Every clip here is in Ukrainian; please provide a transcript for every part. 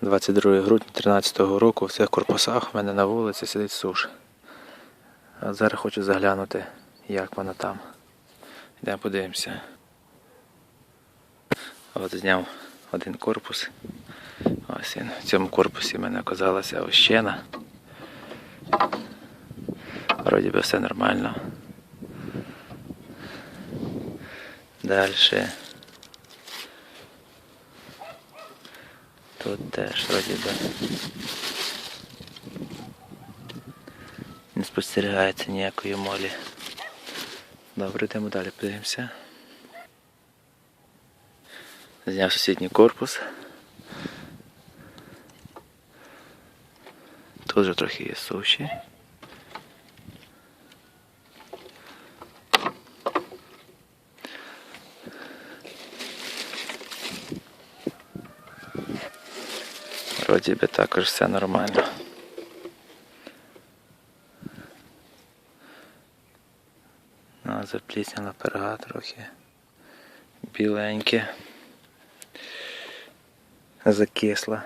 22 грудня 2013 року в цих корпусах в мене на вулиці сидить суш. А зараз хочу заглянути, як вона там. Йдемо подивимося. От зняв один корпус. Ось він. В цьому корпусі в мене оказалася ощена. Вроді би все нормально. Дальше. Тут теж вроді би. Не спостерігається ніякої молі. Добре, йдемо далі, подивимося. Зняв сусідній корпус. Тут вже трохи є суші. Би також все нормально. Ну, заплісняла перга трохи. Біленьке. Закисла.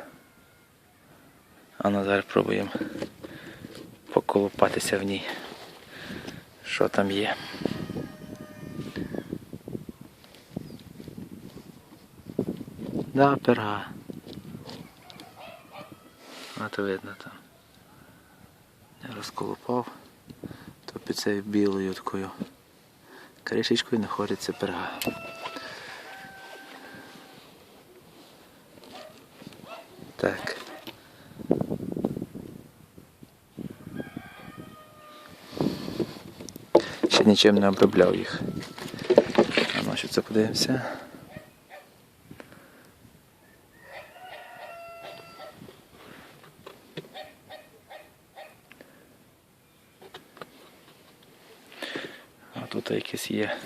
А ну зараз пробуємо поколупатися в ній. Що там є. Да, перга. То видно там. Я розколупав, то під цією білою такою кришечкою знаходиться перга. Так. Ще нічим не обробляв їх. А ну що це подивимося. А тут якісь є.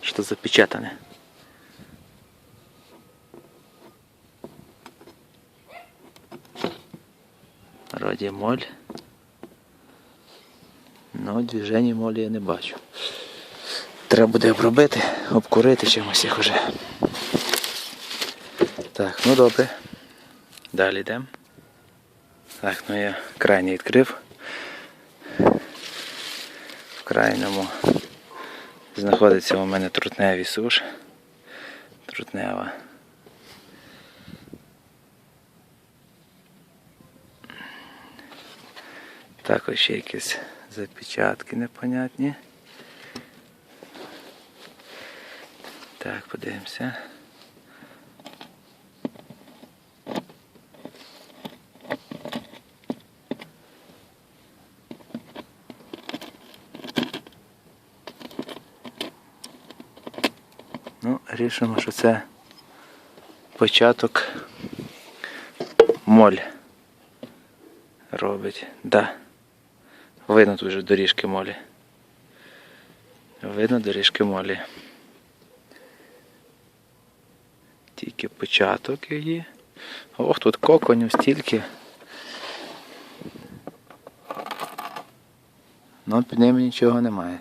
Що запечатане. Вроді моль. Ну, движення молі я не бачу. Треба буде обробити, обкурити чимось їх уже. Так, ну добре. Далі йдемо. Так, ну я крайній відкрив. В крайньому знаходиться у мене трутневий суш. Трутнева. Також ще якісь запечатки непонятні. Так, подивимося. Ну, рішимо, що це початок моль робить. Да. Видно тут вже доріжки молі. Видно доріжки молі. Тільки початок її. Ох, тут коконів стільки. Ну, під ними нічого немає.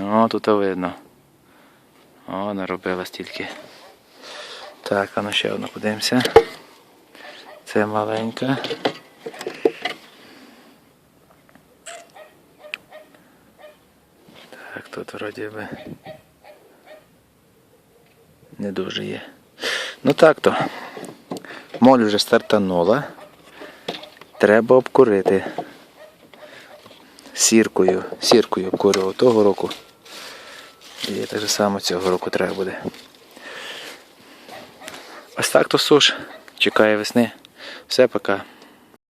О, тут видно. О, наробила стільки. Так, а ну ще одну подивимося. Це маленька. Так, тут вроді би не дуже є. Ну так то. Моль вже стартанула. Треба обкурити. Сіркою. Сіркою обкурював того року. І так само цього року треба буде. Ось так то суш. Чекає весни. Все пока.